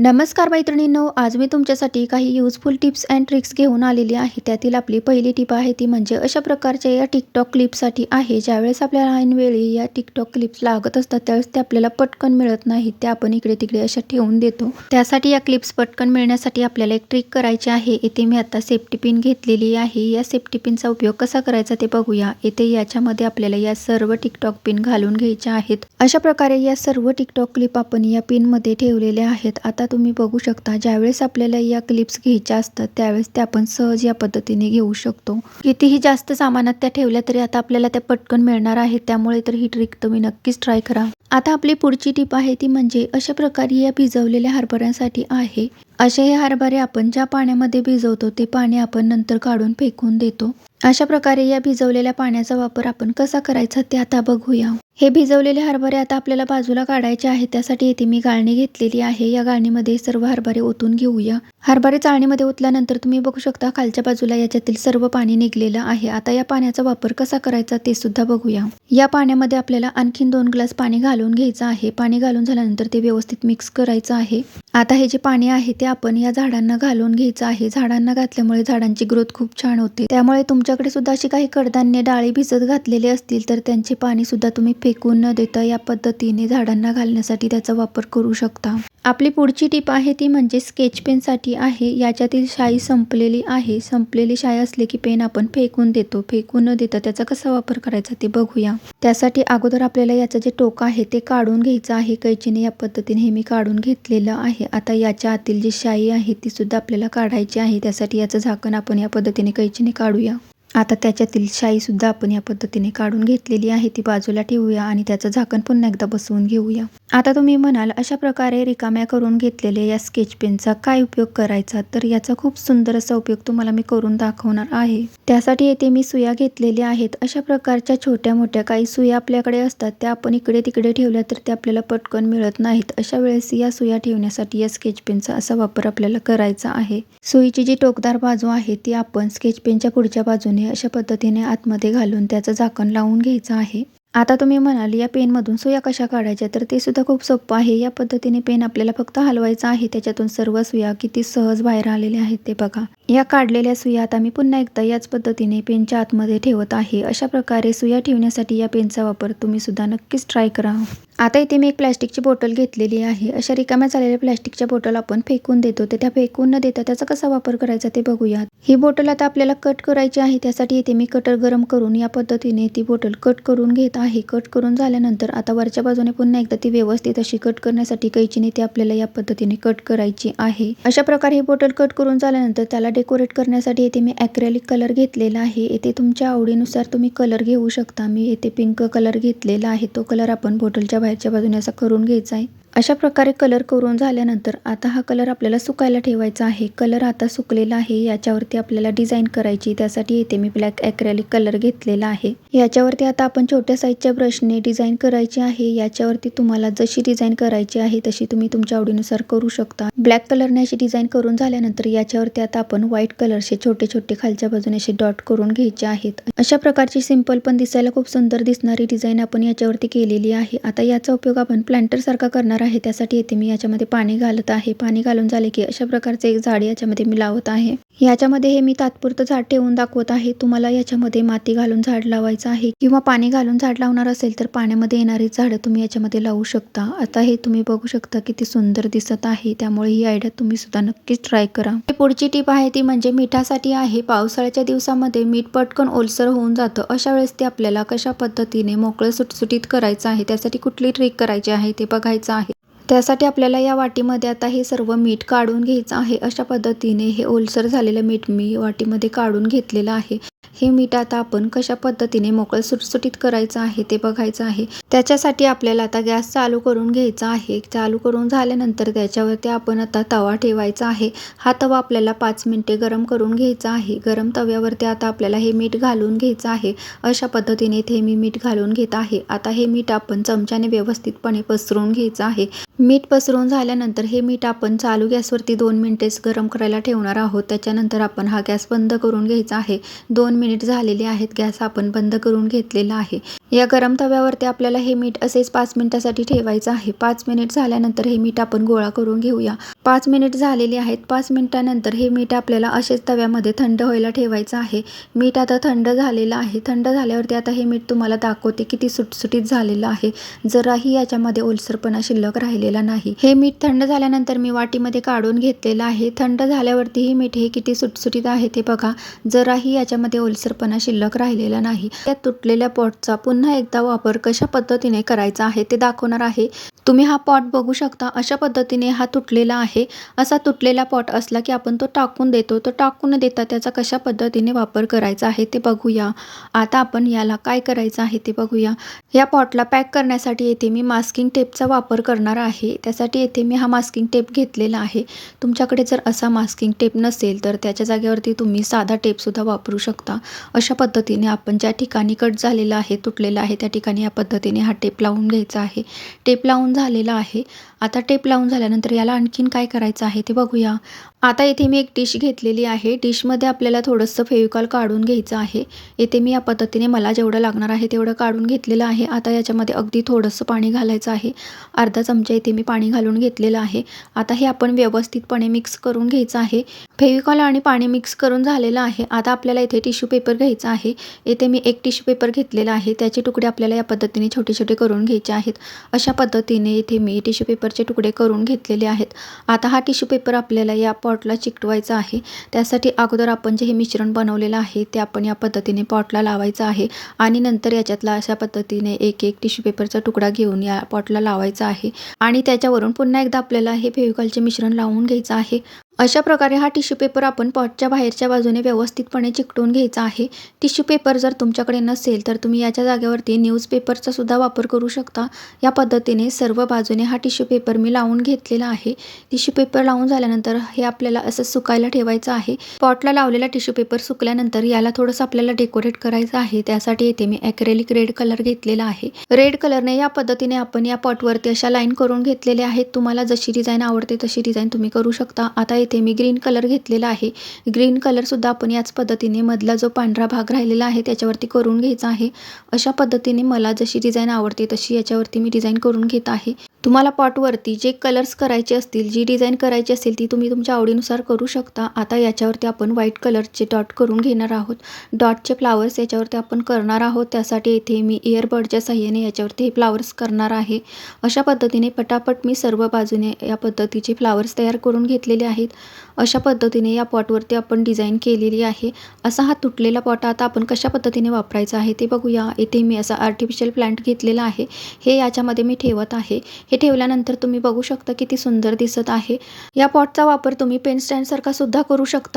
नमस्कार मैत्रिणींनो आज मी तुमच्यासाठी काही युजफुल टिप्स अँड ट्रिक्स घेऊन आलेली आहे. त्यातील आपली पहिली टिप आहे ती म्हणजे अशा प्रकारच्या या टिकटॉक क्लिपसाठी आहे. ज्यावेळेस आपल्याला ऐनवेळी या टिकटॉक क्लिप्स लागत असतात त्यावेळेस ते आपल्याला पटकन मिळत नाही. त्या आपण इकडे तिकडे अशा ठेवून देतो. त्यासाठी या क्लिप्स पटकन मिळण्यासाठी आपल्याला एक ट्रिक करायची आहे. इथे मी आता सेफ्टी पिन घेतलेली आहे. या सेफ्टी पिनचा उपयोग कसा करायचा ते बघूया. इथे याच्यामध्ये आपल्याला या सर्व टिकटॉक पिन घालून घ्यायच्या आहेत. अशा प्रकारे या सर्व टिकटॉक क्लिप आपण या पिनमध्ये ठेवलेल्या आहेत. आता तुम्ही बघू शकता ज्यावेळेस आपल्याला या क्लिप्स घ्यायच्या असतात त्यावेळेस त्या आपण सहज या पद्धतीने घेऊ शकतो. कितीही जास्त सामानात त्या ठेवल्या तरी आता आपल्याला त्या पटकन मिळणार आहेत त्यामुळे तर ही ट्रिक तुम्ही नक्कीच ट्राय करा. आता आपली पुढची टीप आहे ती म्हणजे अशा प्रकारे या भिजवलेल्या हरभऱ्यांसाठी आहे. असे हे हरभरे आपण ज्या पाण्यामध्ये भिजवतो ते पाणी आपण नंतर काढून फेकून देतो. अशा प्रकारे या भिजवलेल्या पाण्याचा वापर आपण कसा करायचा ते आता बघूया. हे भिजवलेले हरभरे आता आपल्याला बाजूला काढायचे आहे त्यासाठी येथे मी गाळणी घेतलेली आहे. या गाळणीमध्ये सर्व हरभरे ओतून घेऊया. हरभरे चाळणीमध्ये ओतल्यानंतर तुम्ही बघू शकता खालच्या बाजूला याच्यातील सर्व पाणी निघलेलं आहे. आता या पाण्याचा वापर कसा करायचा ते सुद्धा बघूया. या पाण्यामध्ये आपल्याला आणखीन दोन ग्लास पाणी घाल घालून घ्यायचं आहे. पाणी घालून झाल्यानंतर ते व्यवस्थित मिक्स करायचं आहे. आता हे जे पाणी आहे ते आपण या झाडांना घालून घ्यायचं आहे. झाडांना घातल्यामुळे झाडांची ग्रोथ खूप छान होते. त्यामुळे तुमच्याकडे सुद्धा अशी काही कडधान्य डाळी भिजत घातलेले असतील तर त्यांचे पाणी सुद्धा तुम्ही फेकून न देता या पद्धतीने झाडांना घालण्यासाठी त्याचा वापर करू शकता. आपली पुढची टीप आहे ती म्हणजे स्केच पेनसाठी आहे. याच्यातील शाई संपलेली आहे. संपलेली शाई असली की पेन आपण फेकून देतो. फेकून न देता त्याचा कसा वापर करायचा ते बघूया. त्यासाठी अगोदर आपल्याला याचं जे टोक आहे ते काढून घ्यायचं आहे. कैचीने या पद्धतीने हे मी काढून घेतलेलं आहे. आता याच्या आतील जी शाई आहे ती सुद्धा आपल्याला काढायची आहे. त्यासाठी याचं झाकण आपण या पद्धतीने कैचीने काढूया. आता त्याच्यातील शाईसुद्धा आपण या पद्धतीने काढून घेतलेली आहे. ती बाजूला ठेवूया आणि त्याचं झाकण पुन्हा एकदा बसवून घेऊया. आता तुम्ही म्हणाल अशा प्रकारे रिकाम्या करून घेतलेल्या या स्केच पेनचा काय उपयोग करायचा? तर याचा खूप सुंदर असा उपयोग तुम्हाला मी करून दाखवणार आहे. त्यासाठी येथे मी सुया घेतलेल्या आहेत. अशा प्रकारच्या छोट्या मोठ्या काही सुया आपल्याकडे असतात. त्या आपण इकडे तिकडे ठेवल्या तर त्या आपल्याला पटकन मिळत नाहीत. अशा वेळेस या सुया ठेवण्यासाठी या स्केच पेनचा असा वापर आपल्याला करायचा आहे. सुईची जी टोकदार बाजू आहे ती आपण स्केच पेनच्या पुढच्या बाजूने अशा पद्धतीने आतमध्ये घालून त्याचं झाकण लावून घ्यायचं आहे. आता तुम्ही म्हणाल या पेनमधून सुया कशा काढायच्या? तर ते सुद्धा खूप सोपं आहे. या पद्धतीने पेन आपल्याला फक्त हलवायचा आहे. त्याच्यातून सर्व सुया किती सहज बाहेर आलेल्या आहेत ते बघा. या काढलेल्या सुया आता मी पुन्हा एकदा याच पद्धतीने पेनच्या आतमध्ये ठेवत आहे. अशा प्रकारे सुया ठेवण्यासाठी या पेनचा वापर तुम्ही सुद्धा नक्कीच ट्राय करा. आता इथे मी एक प्लॅस्टिकची बॉटल घेतलेली आहे. अशा रिकाम्या झालेल्या प्लॅस्टिकच्या बॉटल आपण फेकून देतो. तर त्या फेकून न देता त्याचा कसा वापर करायचा ते बघूयात. ही बॉटल आता आपल्याला कट करायची आहे. त्यासाठी इथे मी कटर गरम करून या पद्धतीने ती बॉटल कट करून घेत आहे. कट करून झाल्यानंतर आता वरच्या बाजूने पुन्हा एकदा ती व्यवस्थित अशी कट करण्यासाठी कैचीने ती आपल्याला या पद्धतीने कट करायची आहे. अशा प्रकारे ही बॉटल कट करून झाल्यानंतर त्याला डेकोरेट करण्यासाठी इथे मी ॲक्रेलिक कलर घेतलेला आहे. येथे तुमच्या आवडीनुसार तुम्ही कलर घेऊ शकता. मी येथे पिंक कलर घेतलेला आहे. तो कलर आपण बॉटलच्या बाहेरच्या बाजूने असा करून घ्यायचा आहे. अशा प्रकारे कलर करून झाल्यानंतर आता हा कलर आपल्याला सुकायला ठेवायचा आहे. कलर आता सुकलेला आहे. याच्यावरती आपल्याला डिझाईन करायची. त्यासाठी इथे मी ब्लॅक ॲक्रेलिक कलर घेतलेला आहे. याच्यावरती आता आपण छोट्या साईजच्या ब्रशने डिझाईन करायची आहे. याच्यावरती तुम्हाला जशी डिझाईन करायची आहे तशी तुम्ही तुमच्या आवडीनुसार करू शकता. ब्लॅक कलरने अशी डिझाईन करून झाल्यानंतर याच्यावरती आता आपण व्हाईट कलरचे छोटे छोटे खालच्या बाजूने असे डॉट करून घ्यायचे आहेत. अशा प्रकारची सिंपल पण दिसायला खूप सुंदर दिसणारी डिझाईन आपण याच्यावरती केलेली आहे. आता याचा उपयोग आपण प्लांटर सारखा करणार आहे त्यासाठी येथे मी याच्यामध्ये पाणी घालत आहे. पाणी घालून झाले की अशा प्रकारचे एक झाड याच्यामध्ये मी लावत आहे. याच्यामध्ये हे मी तात्पुरतं झाड ठेवून दाखवत आहे. तुम्हाला याच्यामध्ये माती घालून झाड लावायचं आहे किंवा पाणी घालून झाड लावणार असेल तर पाण्यामध्ये येणारी झाडं तुम्ही याच्यामध्ये लावू शकता. आता हे तुम्ही बघू शकता किती सुंदर दिसत आहे. त्यामुळे ही आयडिया तुम्ही सुद्धा नक्कीच ट्राय करा. पुढची टीप आहे ती म्हणजे मिठासाठी आहे. पावसाळ्याच्या दिवसामध्ये मीठ पटकन ओलसर होऊन जातं. अशा वेळेस ते आपल्याला कशा पद्धतीने मोकळं सुटसुटीत करायचं आहे त्यासाठी कुठली ट्रिक करायची आहे ते बघायचं आहे. त्यासाठी आपल्याला या वाटीमध्ये आता हे सर्व मीठ काढून घ्यायचं आहे. अशा पद्धतीने हे ओलसर झालेलं मीठ मी वाटीमध्ये काढून घेतलेलं आहे. हे मीठ आता आपण कशा पद्धतीने मोकळं सुटसुटीत करायचं आहे ते बघायचं आहे. त्याच्यासाठी आपल्याला आता गॅस चालू करून घ्यायचा आहे. चालू करून झाल्यानंतर त्याच्यावरती आपण आता तवा ठेवायचा आहे. हा तवा आपल्याला पाच मिनटे गरम करून घ्यायचा आहे. गरम तव्यावरती आता आपल्याला हे मीठ घालून घ्यायचं आहे. अशा पद्धतीने इथे मी मीठ घालून घेत आहे. आता हे मीठ आपण चमच्याने व्यवस्थितपणे पसरून घ्यायचं आहे. मीठ पसरून झाल्यानंतर हे मीठ आपण चालू गॅसवरती दोन मिनिटेच गरम करायला ठेवणार आहोत. त्याच्यानंतर आपण हा गॅस बंद करून घ्यायचा आहे. दोन मिनिट झालेले आहेत. गॅस आपण बंद करून घेतलेला आहे. या गरम तव्यावरती आपल्याला हे मीठ असेच पाच मिनिटासाठी ठेवायचं आहे. पाच मिनिट झाल्यानंतर हे मीठ आपण गोळा करून घेऊया. पाच मिनिट झालेली आहेत. पाच मिनिटानंतर हे मीठ आपल्याला असेच तव्यामध्ये थंड व्हायला ठेवायचं आहे. मीठ आता थंड झालेलं आहे. थंड झाल्यावरती आता हे मीठ तुम्हाला दाखवते किती सुटसुटीत झालेलं आहे. जराही याच्यामध्ये ओलसरपणा शिल्लक राहिलेला नाही. हे मीठ थंड झाल्यानंतर मी वाटीमध्ये काढून घेतलेलं आहे. थंड झाल्यावरती हे मीठ हे किती सुटसुटीत आहे ते बघा. जराही याच्यामध्ये ओलसरपणा शिल्लक राहिलेला नाही. त्या तुटलेल्या पॉटचा पुन्हा पुन्हा एकदा वापर कशा पद्धतीने करायचा आहे ते दाखवणार आहे. तुम्ही हा पॉट बघू शकता अशा पद्धतीने हा तुटलेला आहे. असा तुटलेला पॉट असला की आपण तो टाकून देतो. तो टाकून देता त्याचा कशा पद्धतीने वापर करायचा आहे ते बघूया. आता आपण याला काय करायचं आहे ते बघूया. या पॉटला पॅक करण्यासाठी येथे मी मास्किंग टेपचा वापर करणार आहे. त्यासाठी येथे मी हा मास्किंग टेप घेतलेला आहे. तुमच्याकडे जर असा मास्किंग टेप नसेल तर त्याच्या जागेवरती तुम्ही साधा टेपसुद्धा वापरू शकता. अशा पद्धतीने आपण ज्या ठिकाणी कट झालेला आहे तुटले तुटलेलं आहे. त्या ठिकाणी या पद्धतीने हा टेप लावून घ्यायचा आहे. टेप लावून झालेला आहे. आता टेप लावून झाल्यानंतर याला आणखीन काय करायचं आहे ते बघूया. आता इथे मी एक डिश घेतलेली आहे. डिशमध्ये आपल्याला थोडंसं फेविकॉल काढून घ्यायचं आहे. येथे मी या पद्धतीने मला जेवढं लागणार आहे तेवढं काढून घेतलेलं आहे. आता याच्यामध्ये अगदी थोडंसं पाणी घालायचं आहे. अर्धा चमचा इथे मी पाणी घालून घेतलेलं आहे. आता हे आपण व्यवस्थितपणे मिक्स करून घ्यायचं आहे. फेविकॉल आणि पाणी मिक्स करून झालेलं आहे. आता आपल्याला इथे टिश्यू पेपर घ्यायचा आहे. येथे मी एक टिश्यू पेपर घेतलेला आहे. त्याचे तुकडे आपल्याला या पद्धतीने छोटे छोटे करून घ्यायचे आहेत. अशा पद्धतीने इथे मी टिश्यू पेपरचे तुकडे करून घेतलेले आहेत. आता हा टिश्यू पेपर आपल्याला या पॉटला चिकटवायचा आहे. त्यासाठी अगोदर आपण जे हे मिश्रण बनवलेलं आहे ते आपण या पद्धतीने पॉटला लावायचं आहे आणि नंतर याच्यातला अशा पद्धतीने एक एक टिश्यू पेपरचा तुकडा घेऊन या पॉटला लावायचा आहे. आणि त्याच्यावरून पुन्हा एकदा आपल्याला हे फेविकॉलचे मिश्रण लावून घ्यायचं आहे. अशा प्रकारे हा टिश्यू पेपर आपण पॉटच्या बाहेरच्या बाजूने व्यवस्थितपणे चिकटून घ्यायचा आहे. टिश्यू पेपर जर तुमच्याकडे नसेल तर तुम्ही याच्या जागेवरती न्यूजपेपरचा सुद्धा वापर करू शकता. या पद्धतीने सर्व बाजूने हा टिश्यू पेपर मी लावून घेतलेला आहे. टिश्यू पेपर लावून झाल्यानंतर हे आपल्याला असं सुकायला ठेवायचं आहे. पॉटला लावलेला टिश्यू पेपर सुकल्यानंतर याला थोडंसं आपल्याला डेकोरेट करायचं आहे. त्यासाठी येथे मी ॲक्रेलिक रेड कलर घेतलेला आहे. रेड कलरने या पद्धतीने आपण या पॉटवरती अशा लाईन करून घेतलेल्या आहेत. तुम्हाला जशी डिझाईन आवडते तशी डिझाईन तुम्ही करू शकता. आता इथे मी ग्रीन कलर घेतलेला आहे. ग्रीन कलरसुद्धा आपण याच पद्धतीने मधला जो पांढरा भाग राहिलेला आहे त्याच्यावरती करून घ्यायचा आहे. अशा पद्धतीने मला जशी डिझाईन आवडते तशी याच्यावरती मी डिझाईन करून घेत आहे. तुम्हाला पॉटवरती जे कलर्स करायचे असतील जी डिझाईन करायची असेल ती तुम्ही तुमच्या आवडीनुसार करू शकता. आता याच्यावरती आपण व्हाईट कलरचे डॉट करून घेणार आहोत. डॉटचे फ्लावर्स याच्यावरती आपण करणार आहोत. त्यासाठी इथे मी इयरबडच्या साह्याने याच्यावरती हे फ्लावर्स करणार आहे. अशा पद्धतीने पटापट मी सर्व बाजूने या पद्धतीचे फ्लावर्स तयार करून घेतलेले आहेत. अशा पद्धतीने या पॉटवरती आपण डिझाईन केलेली आहे. असा हा तुटलेला पॉट आता आपण कशा पद्धतीने वापरायचा आहे ते बघूया. इथे मी असा आर्टिफिशियल प्लांट घेतलेला आहे. हे याच्यामध्ये मी ठेवत आहे. हे ठेवल्यानंतर तुम्ही बघू शकता किती सुंदर दिसत आहे. या पॉटचा वापर तुम्ही पेन स्टँडसारखा सुद्धा करू शकता.